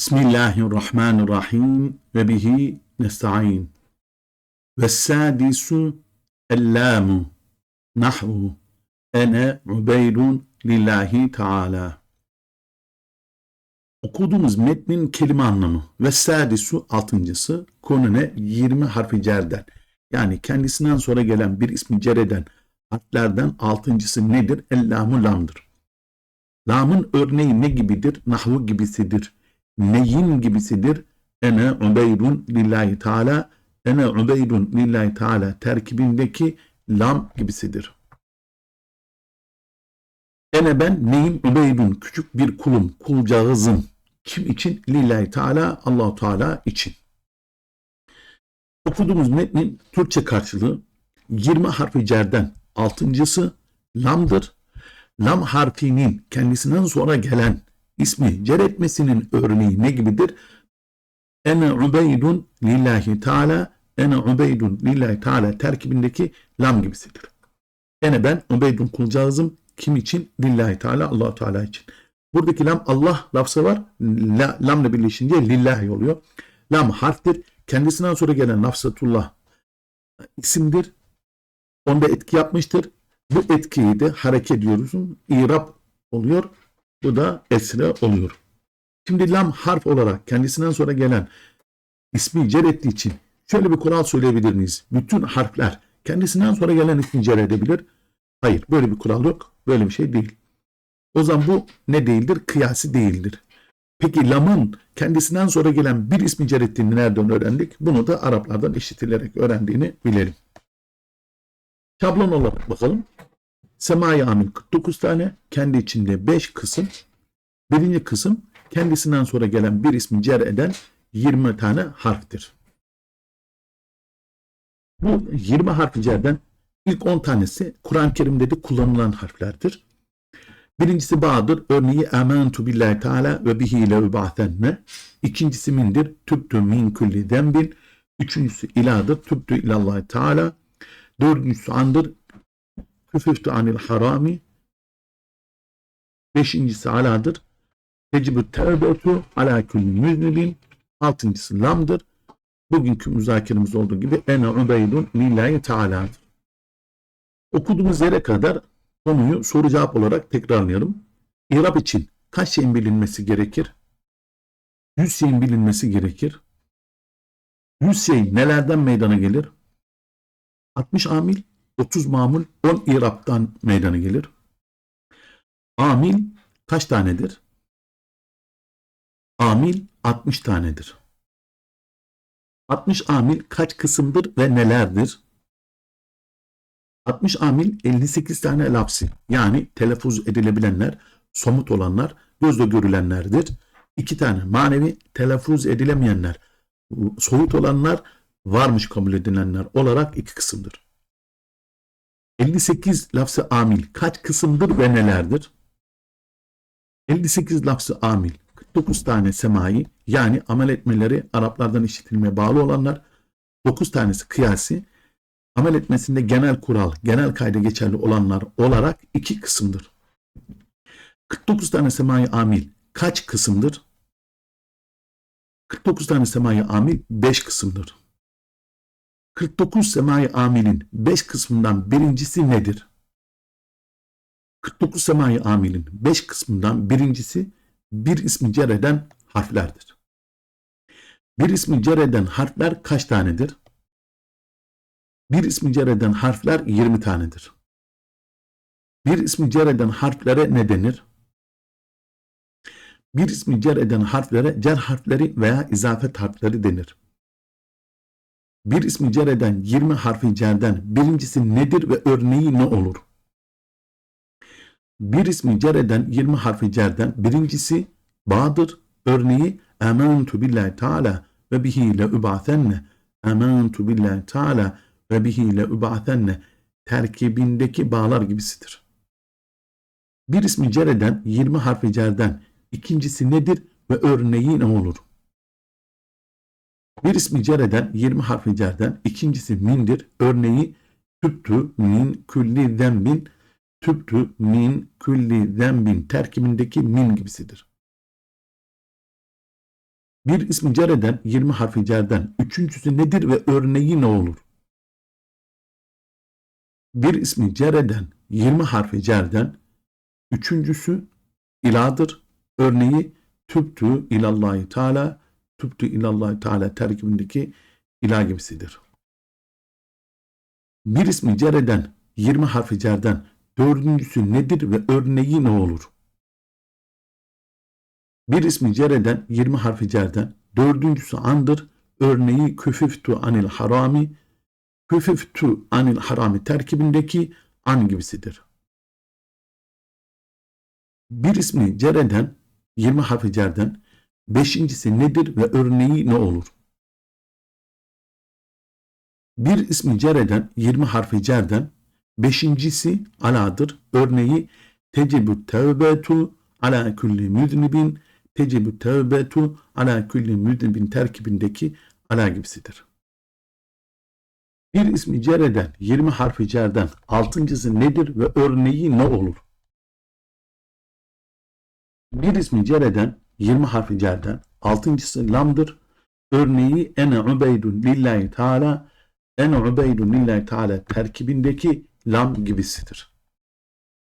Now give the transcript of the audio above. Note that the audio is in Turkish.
Bismillahirrahmanirrahim ve bihi nesta'in. Ve sadisu ellâmu nahvu ene ubeydun lillahi teala. Okuduğumuz metnin kelime anlamı ve sadisu altıncısı konu ne? 20 harfi cerden. Yani kendisinden sonra gelen bir ismi cereden harflerden altıncısı nedir? Ellamu lamdır. Lamın örneği ne gibidir? Nahvu gibisidir neyin gibisidir? Ene ubeydun lillahi teala ene ubeydun lillahi teala terkibindeki lam gibisidir. Ene ben neyim ubeydun küçük bir kulum kulcağızım. Kim için? Lillahi teala Allahu Teala için. Okuduğumuz metnin Türkçe karşılığı 20 harfi cerden altıncısı lamdır. Lam harfinin kendisinden sonra gelen ismi cer etmesinin örneği ne gibidir? Ene ubeydun lillahi teala ene ubeydun lillahi teala terkibindeki lam gibisidir. Ene ben ubeydun kulcağızım kim için? Lillahi teala allah Teala için. Buradaki lam Allah lafzı var. La, lamla birleşince lillahi oluyor. Lam harftir. Kendisinden sonra gelen lafzatullah isimdir. Onda etki yapmıştır. Bu etkiyi de hareket diyoruz. İrab oluyor. Bu da esre oluyor. Şimdi lam harf olarak kendisinden sonra gelen ismi cer ettiği için şöyle bir kural söyleyebilir miyiz? Bütün harfler kendisinden sonra gelen ismi cer edebilir. Hayır böyle bir kural yok. Böyle bir şey değil. O zaman bu ne değildir? Kıyasi değildir. Peki lamın kendisinden sonra gelen bir ismi cer ettiğini nereden öğrendik? Bunu da Araplardan işitilerek öğrendiğini bilelim. Şablon olarak bakalım. Semai amil 49 tane, kendi içinde 5 kısım. Birinci kısım kendisinden sonra gelen bir ismi cer eden 20 tane harftir. Bu 20 harfi cerden ilk 10 tanesi Kur'an-ı Kerim'de de kullanılan harflerdir. Birincisi Ba'dır. Örneği Âmentu billahi teâlâ ve bihi le übâthenne. İkincisi mindir. Tübtü min kulli dembin. Üçüncüsü iladır. Tübtü ilallahi teâlâ. Dördüncüsü andır. Küfüftü anil harami. Beşincisi aladır. Tecibü tevbetu ala külli müznibin. Altıncısı lamdır. Bugünkü müzakeremiz olduğu gibi ene ubeydun lillahi teala'dır. Okuduğumuz yere kadar konuyu soru cevap olarak tekrarlayalım. İrab için kaç şeyin bilinmesi gerekir? Yüz şeyin bilinmesi gerekir. Yüz şey nelerden meydana gelir? 60 amil, 30 mamul 10 iraptan meydana gelir. Amil kaç tanedir? Amil 60 tanedir. 60 amil kaç kısımdır ve nelerdir? 60 amil 58 tane lapsi yani telaffuz edilebilenler, somut olanlar, gözle görülenlerdir. 2 tane manevi telaffuz edilemeyenler, soğut olanlar, varmış kabul edilenler olarak iki kısımdır. 58 lafzı amil kaç kısımdır ve nelerdir? 58 lafzı amil 49 tane semai yani amel etmeleri Araplardan işitilmeye bağlı olanlar 9 tanesi kıyasi amel etmesinde genel kural, genel kayda geçerli olanlar olarak iki kısımdır. 49 tane semai amil kaç kısımdır? 49 tane semai amil 5 kısımdır. 49 semai amilin 5 kısmından birincisi nedir? 49 semai amilin 5 kısmından birincisi bir ismi cer eden harflerdir. Bir ismi cer eden harfler kaç tanedir? Bir ismi cer eden harfler 20 tanedir. Bir ismi cer eden harflere ne denir? Bir ismi cer eden harflere cer harfleri veya izafet harfleri denir bir ismi cer eden 20 harfi cerden birincisi nedir ve örneği ne olur? Bir ismi cer eden 20 harfi cerden birincisi Ba'dır. Örneği Âmentu billahi teâlâ ve bihi le übâthenne. Âmentu billahi teâlâ ve bihi le übâthenne terkibindeki bağlar gibisidir. Bir ismi cer eden 20 harfi cerden ikincisi nedir ve örneği ne olur? Bir ismi cer eden 20 harfi cerden ikincisi mindir. Örneği tüptü min külli zembin tüptü min külli zembin terkibindeki min gibisidir. Bir ismi cer eden 20 harfi cerden üçüncüsü nedir ve örneği ne olur? Bir ismi cer eden 20 harfi cerden üçüncüsü iladır. Örneği tüptü ilallahi teala tüptü ilallahi teala terkibindeki ilah gibisidir. Bir ismi cer eden 20 harfi cerden dördüncüsü nedir ve örneği ne olur? Bir ismi cer eden 20 harfi cerden dördüncüsü andır. Örneği küfüftü anil harami küfüftü anil harami terkibindeki an gibisidir. Bir ismi cer eden 20 harfi cerden beşincisi nedir ve örneği ne olur? Bir ismi cer eden 20 harfi cerden beşincisi aladır. Örneği tecibü tevbetu ala kulli müznibin tecibü tevbetu ala kulli müznibin terkibindeki ala gibisidir. Bir ismi cer eden 20 harfi cerden altıncısı nedir ve örneği ne olur? Bir ismi cer eden 20 harfi cerden altıncısı lamdır. Örneği ene ubeydun lillahi teala ene ubeydun lillahi teala terkibindeki lam gibisidir.